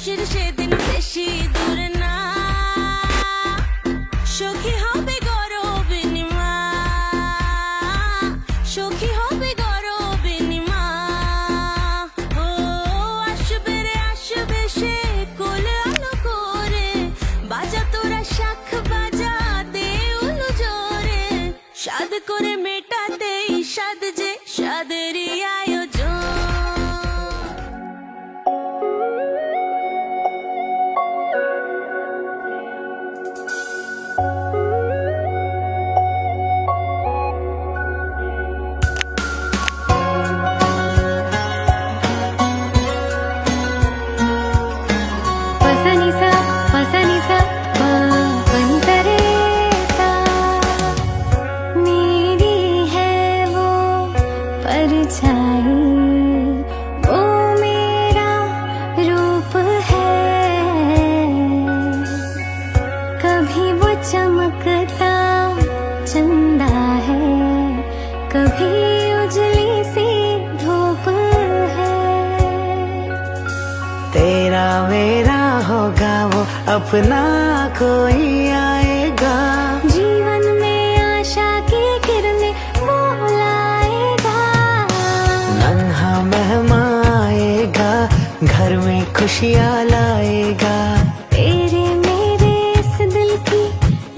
খুশির সেদিন বেশি দূরে না। সখী হবে ও সে করে। বাজা তোরা বাজা জোরে। সাদ করে মেটাতেই সাদ যে সাদেরই আয়োজন। मेरा रूप है। कभी वो चमकता चंदा है। कभी धूप है। तेरा मेरा होगा वो अपना कोई आएगा घर में खुशियाँ लाएगा। तेरे मेरे इस दिल की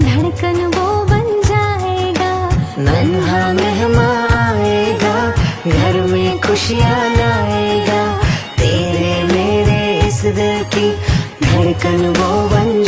धड़कन वो बन जाएगा। नन्हा मेहमान आएगा, घर में खुशियाँ लाएगा। तेरे मेरे इस दिल की धड़कन वो बन